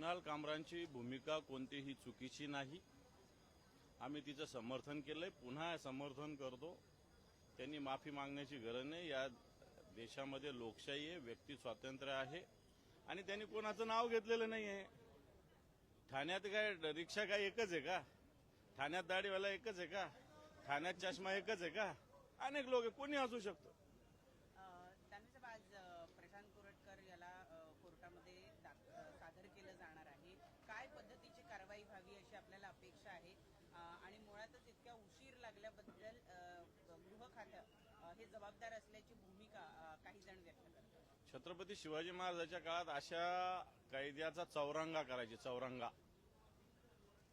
कुणाल कामरांची भूमिका कोणतीही चुकीची नाही. आम्ही तिचं समर्थन केलंय. पुन्हा समर्थन करतो. त्यांनी माफी मागण्याची गरज नाही. या देशामध्ये लोकशाही आहे व्यक्ती स्वातंत्र्य आहे. आणि त्यांनी कोणाचं नाव घेतलेलं नाही आहे ठाण्यात काय रिक्षा काय एकच आहे का? ठाण्यात दाढीवाला एकच आहे का? ठाण्यात चष्मा एकच आहे का? अनेक लोक आहे कोणी असू शकतं. खातं हे जबाबदार असल्याची भूमिका काही जण व्यक्त करतात. छत्रपती शिवाजी महाराजांच्या काळात अशा कायद्याचा चौरंगा करायचे चौरंगा.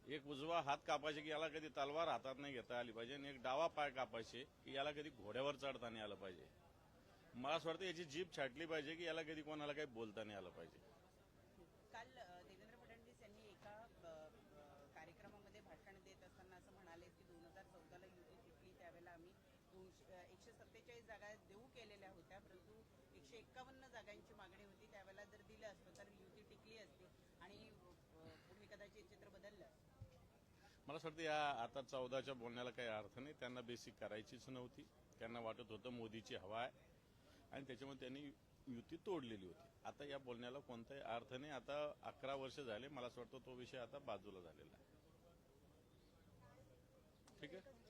एक उजवा हात कापायचे की याला कधी तलवार हातात नाही घेता आली पाहिजे आणि एक डावा पाय कापायचे की याला कधी घोड्यावर चढता नाही आलं पाहिजे. मला असं वाटतं याची जीभ छाटली पाहिजे की याला कधी कोणाला काही बोलता नाही आलं पाहिजे. सत्तेचाळीस जागा देऊ केलेल्या होत्या परंतु एकशे एक्कावन्न जागांची मागणी होती त्यावेळेला जर दिलं असतं तर युती टिकली असती आणि पूर्वी कदाचित चित्र बदललं मला असं वाटतं या आता चौदाच्या बोलण्याला काही अर्थ नाही. त्यांना बेसिक करायचीच नव्हती. त्यांना वाटत होतं मोदीची हवा आहे. आणि त्याच्यामुळे त्यांनी युती तोडलेली होती. आता या बोलण्याला कोणताही अर्थ नाही. आता अकरा वर्ष झाले. मला असं वाटतं तो विषय आता बाजूला झालेला आहे. ठीक आहे?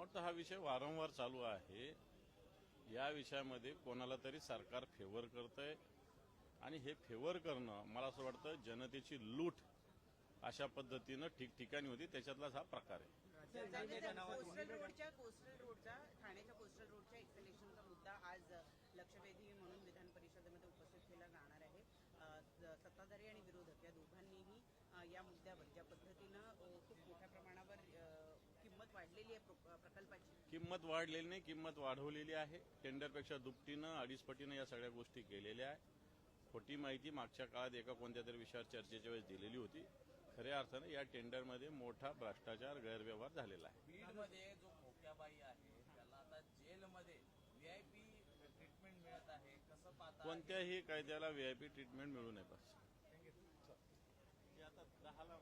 यावरती हा विषय वारंवार चालू आहे. या विषयामध्ये कोणाला तरी सरकार फेवर करतंय. आणि हे फेवर करणं मला असं वाटतं जनतेची लूट अशा पद्धतीनं ठिकठिकाणी होती. त्याच्यातलाच हा प्रकार आहे. कोस्टल रोडच्या कोस्टल रोडचा ठाण्याच्या कोस्टल रोडच्या एक्सलेशनचा मुद्दा आज लक्षवेधी म्हणून विधान परिषदेमध्ये उपस्थित केला जाणार आहे. सत्ताधारी आणि विरोधक या दोघांनीही या मुद्द्यावर ज्या पद्धतीनं वाढलेली आहे प्र- प्रकल्पाची. किंमत वाढलेली नाही किंमत वाढवलेली आहे. टेंडरपेक्षा दुपटीनं अडीच पटीनं या सगळ्या गोष्टी केलेल्या आहे. खोटी माहिती मागच्या काळात एका कोणत्या तरी विषयावर चर्चेच्या वेळेस दिलेली होती. खऱ्या अर्थानं या टेंडरमध्ये मोठा भ्रष्टाचार गैरव्यवहार झालेला आहे. बीडमध्ये जो खोक्याबाई आहे त्याला आता जेलमध्ये व्हीआयपी ट्रीटमेंट मिळत आहे. कसं पाहता कोणत्याही कायद्याला व्हीआयपी ट्रीटमेंट मिळू नये बस. आता दहाला